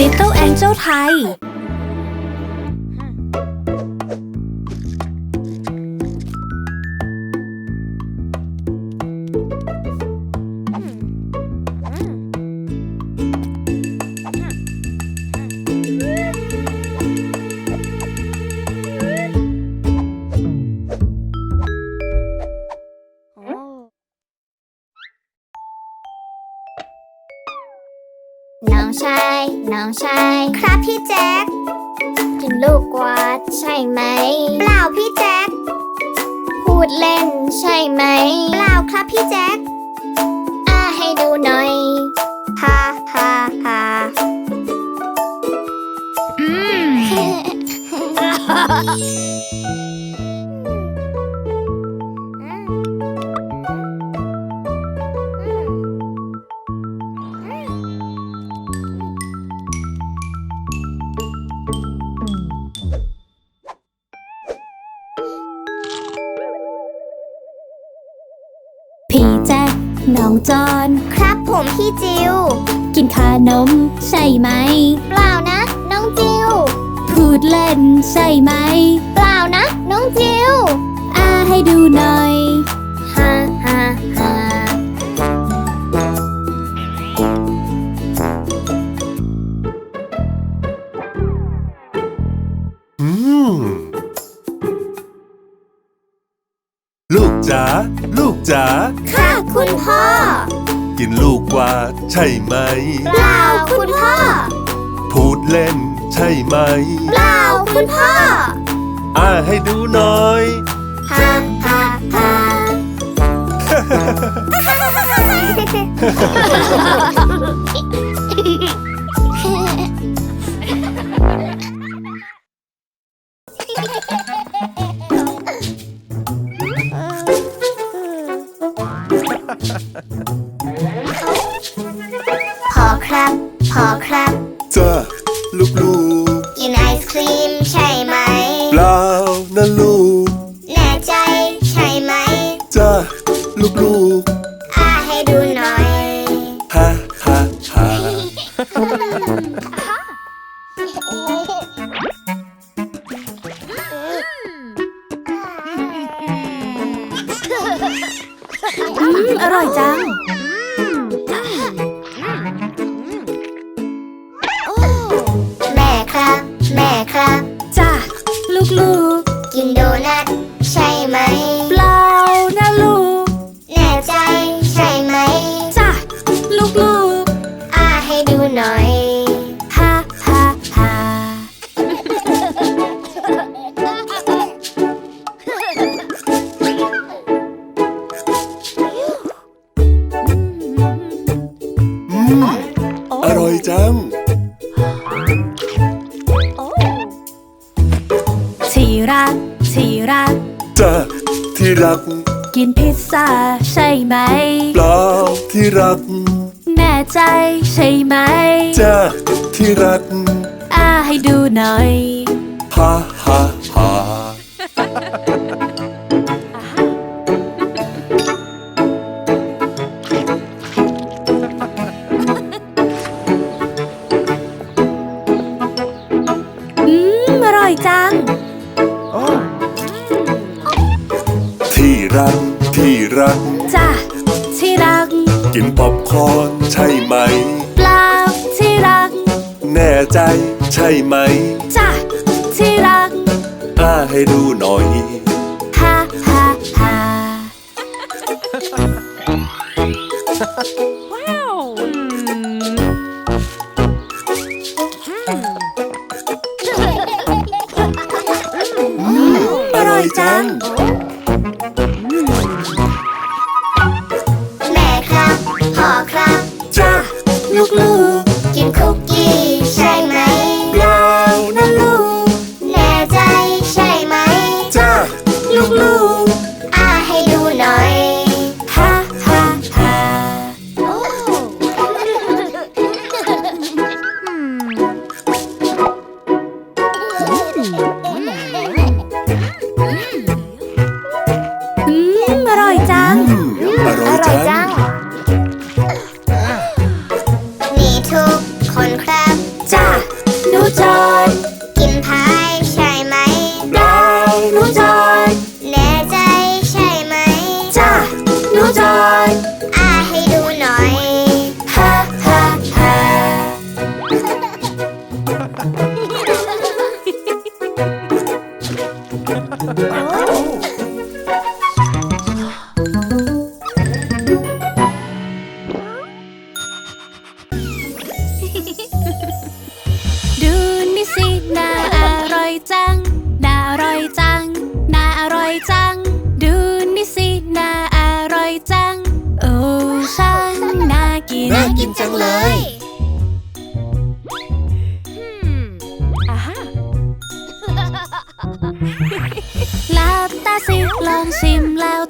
Little Angel ไทย องชาย ครับพี่แจ็คกินลูกกวาดใช่ไหม เปล่าพี่แจ็คพูดเล่นใช่ไหม เปล่าครับพี่แจ็คอ่าให้ดูหน่อยฮ่าฮ่าฮ่าอืม นขนม ใช่ไหม เปล่านะ น้องจิว พูดเล่นใช่ไหม เปล่านะ น้องจิวอาให้ดูหน่อยฮ่าฮ่าฮ่าอืมลูกจ๋าลูกจ๋าค่ะคุณพ่อ กินลูก กวาดใช่ไหม เปล่าคุณพ่อ พูดเล่นใช่ไหม เปล่าคุณพ่อ อ่าให้ดูหน่อย ฮ่าฮ่าฮ่า พอครับ พอครับ จ้าลูกลูกกินไอศครีมใช่ไหม เปล่านะลูกแน่ใจใช่ไหมจ้าลูกลูก อืมอร่อยจัง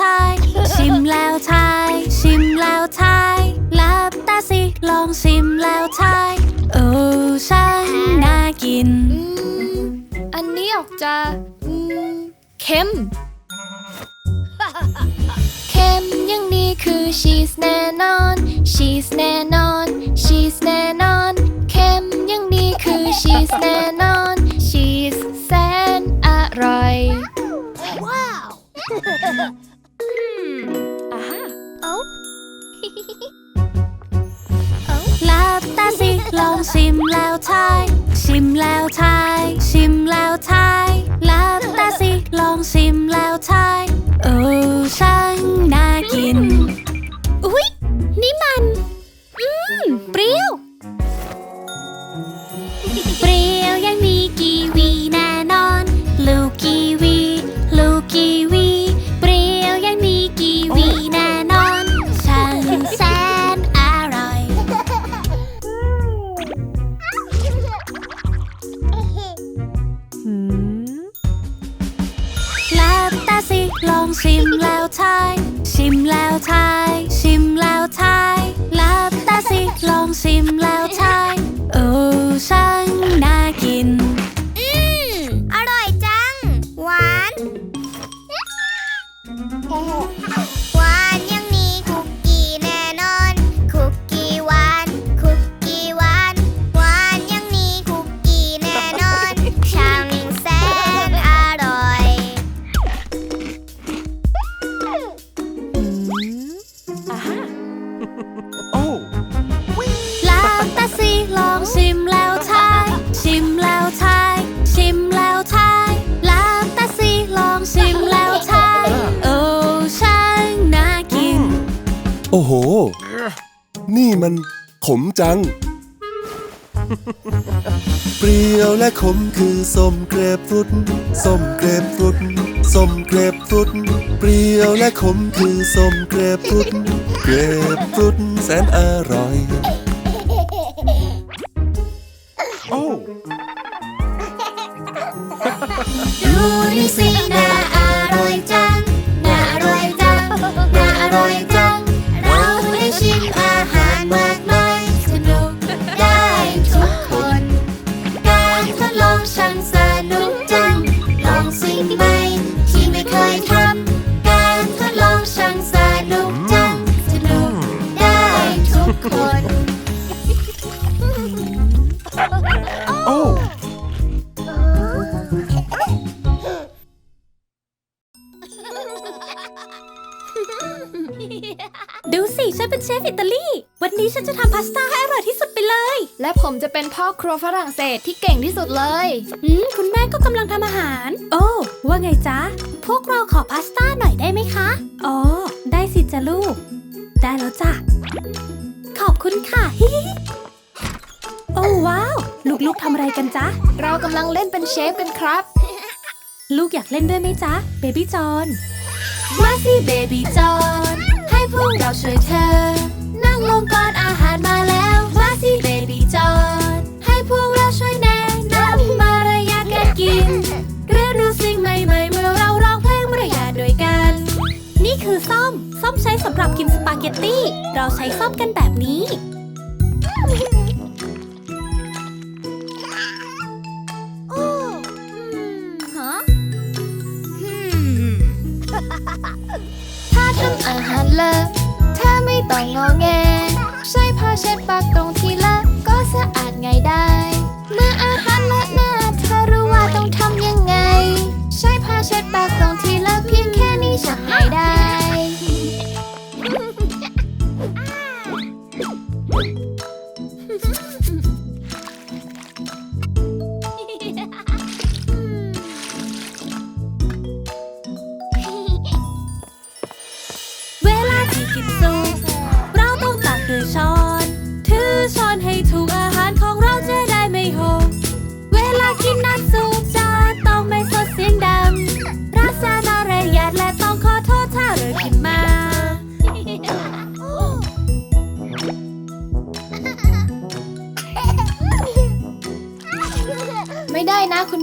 ทาย ชิมแล้วทาย ชิมแล้วทายหลับตาสิลองชิมแล้วทาย โอ้ช่างน่ากิน อันนี้ออกจะอืมเค็ม เค็มอยังนี้คือชีสแน่นอน ชีสแน่นอน ชีสแน่นอน เค็มอยังนี้คือชีสแน่นอน ชีสแสนอร่อยอ่า หลับตาสิลองชิมแล้วทาย ชิมแล้วทาย ชิมแล้วทายหลับตาสิลองชิมแล้วทาย จัง เปรี้ยวและขมคือส้มเกรปฟรุตส้มเกรปฟรุตส้มเกรปฟรุตเปรี้ยวและขมคือส้มเกรปฟรุตเกรปฟรุตแสนอร่อย ดูสิฉันเป็นเชฟอิตาลี วันนี้ฉันจะทำพาสต้าให้อร่อยที่สุดไปเลย และผมจะเป็นพ่อครัวฝรั่งเศสที่เก่งที่สุดเลย อืม คุณแม่ก็กำลังทำอาหาร โอ้ ว่าไงจ๊ะ พวกเราขอพาสต้าหน่อยได้ไหมคะ อ๋อ ได้สิจ้ะลูก ได้แล้วจ้ะ ขอบคุณค่ะฮิฮิโอ้ว้าว ลูกๆทำอะไรกันจ๊ะ เรากำลังเล่นเป็นเชฟกันครับ ลูกอยากเล่นด้วยไหมจ๊ะ เบบี้จอน มาสิเบบี้จอนให้ พวกเราช่วยเธอ นั่งลงก่อนอาหารมาแล้วมาสิเบบี้จอนให้พวกเราช่วยแนะนำมารยาทการกิน เรียนรู้สิ่งใหม่ๆ เมื่อเราร้องเพลงมารยาทด้วยกัน นี่คือส้ม ส้มใช้สำหรับกินสปาเกตตี้ เราใช้ส้มกันแบบนี้ โอ้ฮะถ้า ทำอาหารเลอะถ้าไม่ต้องงอแง ใช้ผ้าเช็ดปากตรงที่ละก็สะอาดไงได้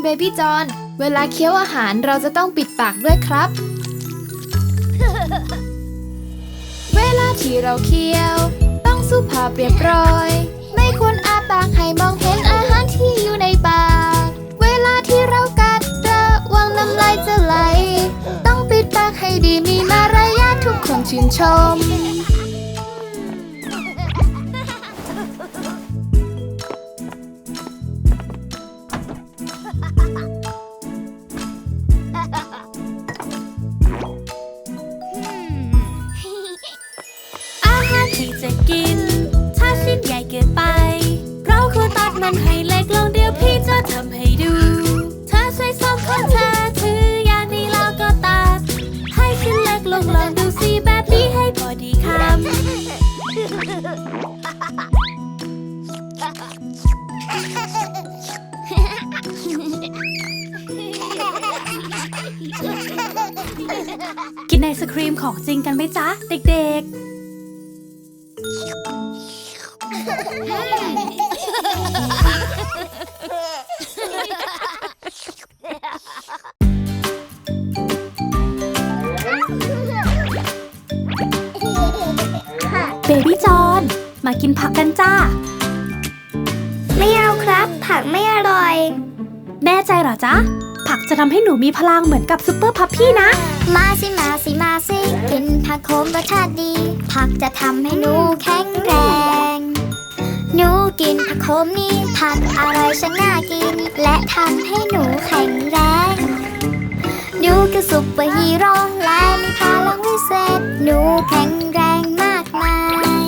เบบี้จอนเวลาเคี้ยวอาหารเราจะต้องปิดปากด้วยครับ เวลาที่เราเคี้ยว ต้องสุภาพเรียบร้อย ไม่ควรอาปากให้มองเห็นอาหารที่อยู่ในปาก เวลาที่เรากัดระวังน้ำลายจะไหล ต้องปิดปากให้ดีมีมารยาททุกคนชื่นชม กินไอศครีมของจริงกันไหมจ๊ะ เด็กๆ เบบี้จอนมากินผักกันจ้า ไม่เอาครับ ผักไม่อร่อย แน่ใจเหรอจ๊ะ ผักจะทำให้หนูมีพลังเหมือนกับซุปเปอร์พัพพี่นะ มาสิมาสิมาสิกินผักโขมรสชาติดี ผักจะทำให้หนูแข็งแรง หนูกินผักโขมนี่ผักอร่อยช่างน่ากิน และทำให้หนูแข็งแรงหนูคือซุปเปอร์ฮีโร่และมีพลังวิเศษหนูแข็งแรงมากมาย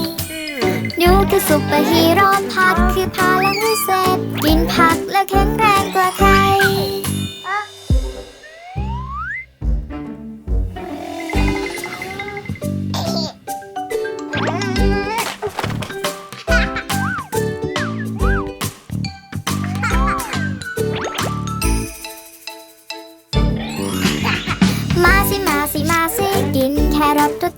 หนูคือซุปเปอร์ฮีโร่ผักคือพลังวิเศษ กินผักแล้วแข็งแรงกว่าใคร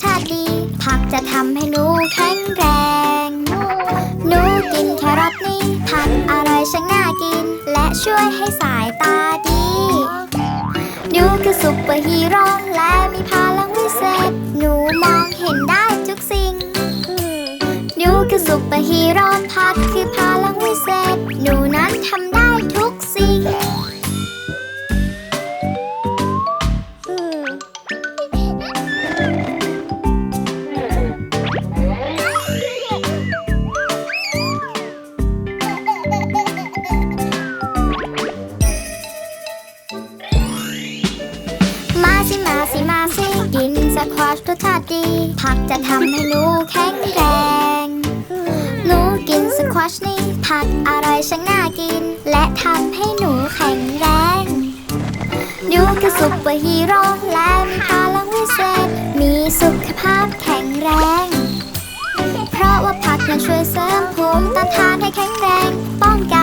ชาติดี ผักจะทำให้หนูแข็งแรง หนูกินแครอทนี่ ผักอร่อยช่างน่ากิน และช่วยให้สายตาดี หนูคือซุปเปอร์ฮีโร่และมีพลังวิเศษ หนูมองเห็นได้ทุกสิ่ง หนูคือซุปเปอร์ฮีโร่ผักคือพลังวิเศษ หนูนั้นทำได้ ควอชาติดี ผักจะทำให้หนูแข็งแรง หนูกินสควอชนี่ ผักอร่อยช่างน่ากิน และทำให้หนูแข็งแรง หนูคือซุปเปอร์ฮีโร่และมีพลังวิเศษ มีสุขภาพแข็งแรง เพราะว่าผักนั้นช่วยเสริมภูมิต้านทานให้แข็งแรง ป้องกัน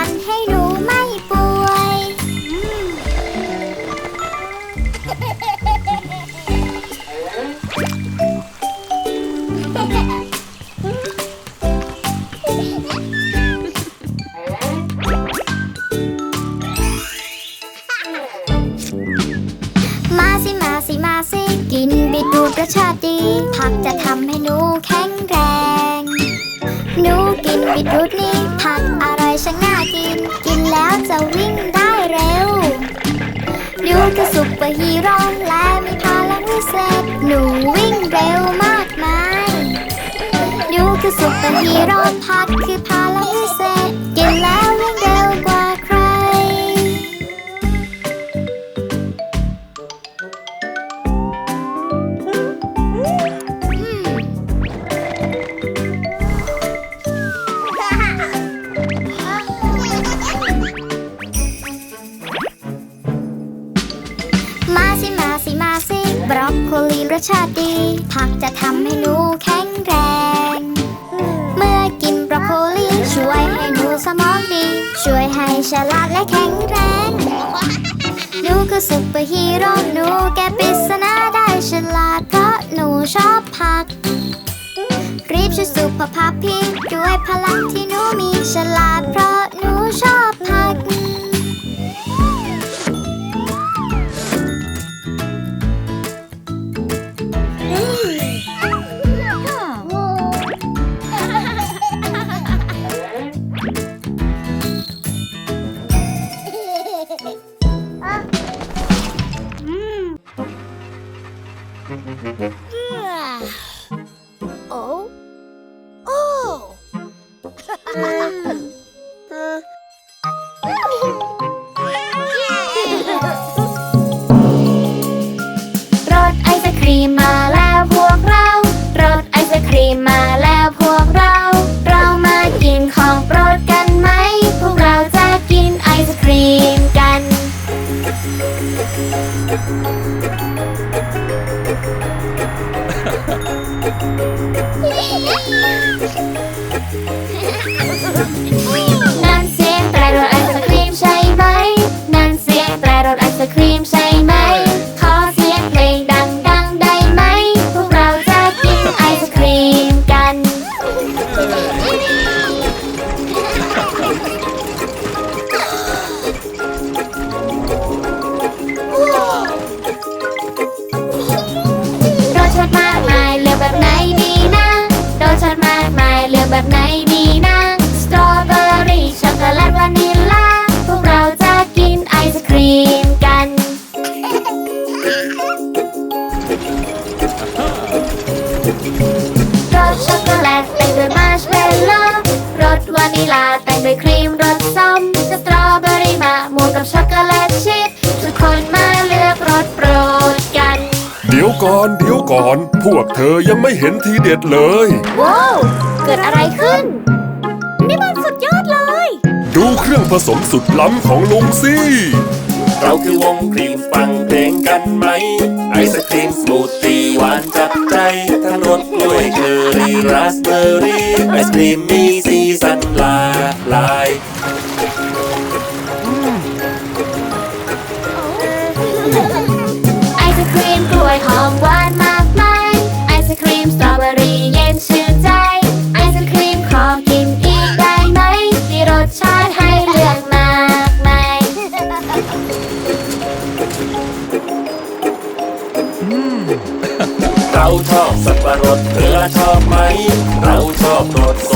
ชาติดี ผักจะทำให้หนูแข็งแรง หนูกินบีทรูทนี่ผักอร่อยช่างน่ากิน กินแล้วจะวิ่งได้เร็ว หนูคือซุปเปอร์ฮีโร่และมีพลังวิเศษ หนูวิ่งเร็วมากมาย หนูคือซุปเปอร์ฮีโร่ผักคือ สชาติดี ผักจะทำให้หนูแข็งแรง เมื่อกินบรอกโคลีช่วยให้หนูสมองดี ช่วยให้ฉลาดและแข็งแรง หนูคือซุปเปอร์ฮีโร่หนูแกปริศนาได้ฉลาดเพราะหนูชอบผัก รีบช่วยสุขภาพพี่ด้วยพลังที่หนูมีฉลาดเพราะหนูชอบผักังไม่เห็นทีเด็ดเลย ว้าว เกิดอะไรขึ้น นี่มันสุดยอดเลย ดูเครื่องผสมสุดล้ำของลุงซี่เราคือวงครีมฟังเพลงกันไหม ไอศครีมสมูทตีหวานจับใจถนนรกล้วยเชอรี่ราสเบอร์รี่ ไอศครีมมีสีสันหลากหลาย เราชอบสับปะรดเธอชอบไหม เราชอบรส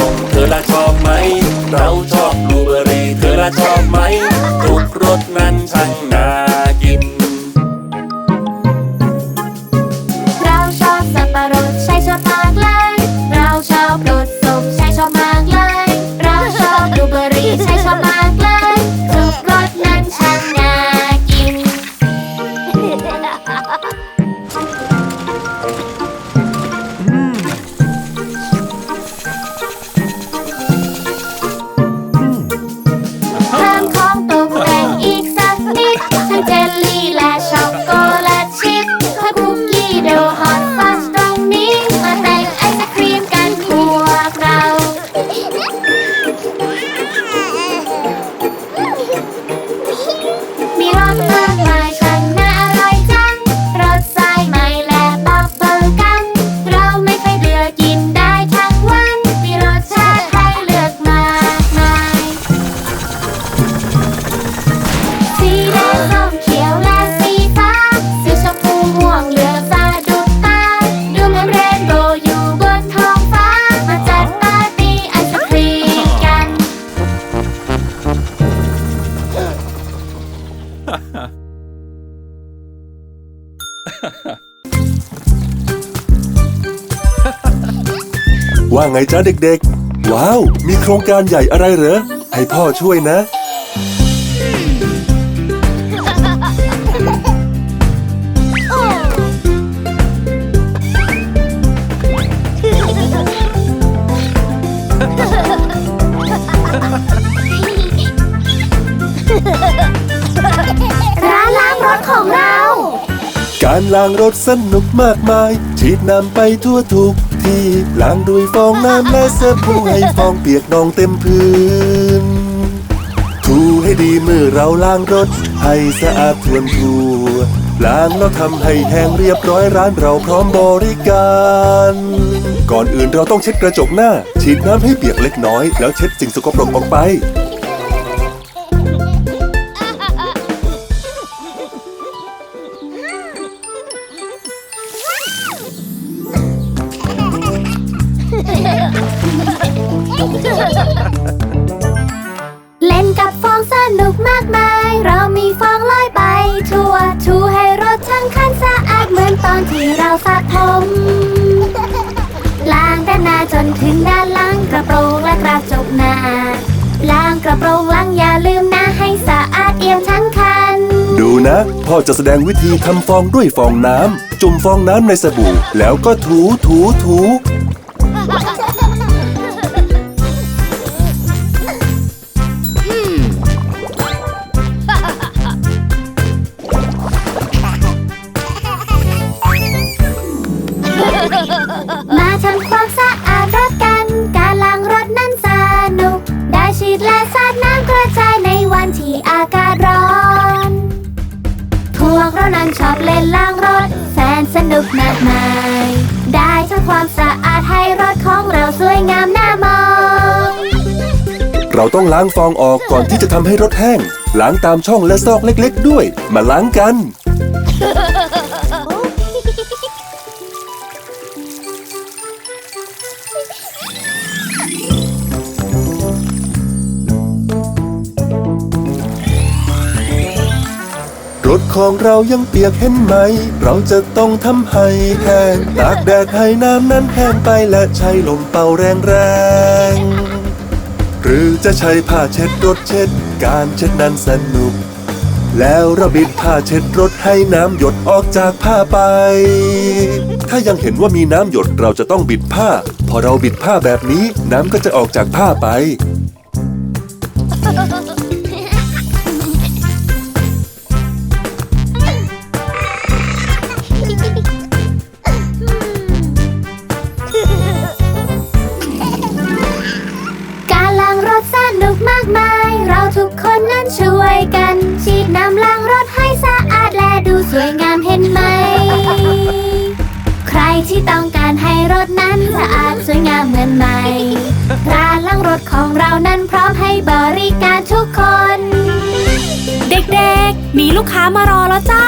ว่าไงจ้าเด็กๆ ว้าว มีโครงการใหญ่อะไรเหรอ ให้พ่อช่วยนะ ร้านล้างรถของเรา การล้างรถสนุกมากมาย ฉีดน้ำไปทั่วทุก พีล้างด้วยฟองน้ำและเสบู่ให้ฟองเปียกนองเต็มพื้น ถูให้ดีมือเราล้างรถ ให้สะอาดทวนทูล้างแล้วทำให้แห้งเรียบร้อยร้านเราพร้อมบริการ ก่อนอื่นเราต้องเช็ดกระจกหน้า ฉีดน้ำให้เปียกเล็กน้อย แล้วเช็ดสิ่งสกปรกออกไป พ่อจะแสดงวิธีทำฟองด้วยฟองน้ำ จุ่มฟองน้ำในสบู่ แล้วก็ถูถูถู เราต้องล้างฟองออกก่อนที่จะทำให้รถแห้ง ล้างตามช่องและซอกเล็กๆ ด้วย มาล้างกัน รถของเรายังเปียกเห็นไหม เราจะต้องทำให้แห้งตากแดดให้น้ำนั้นแห้งไปและใช้ลมเป่าแรงๆ หรือจะใช้ผ้าเช็ดรถเช็ด การเช็ดนั้นสนุก แล้วเราบิดผ้าเช็ดรถให้น้ำหยดออกจากผ้าไป ถ้ายังเห็นว่ามีน้ำหยดเราจะต้องบิดผ้า พอเราบิดผ้าแบบนี้น้ำก็จะออกจากผ้าไป สะอาดสวยงามเหมือนใหม่ ร้านล้างรถของเรานั้นพร้อมให้บริการทุกคน เด็กๆ มีลูกค้ามารอแล้วจ้า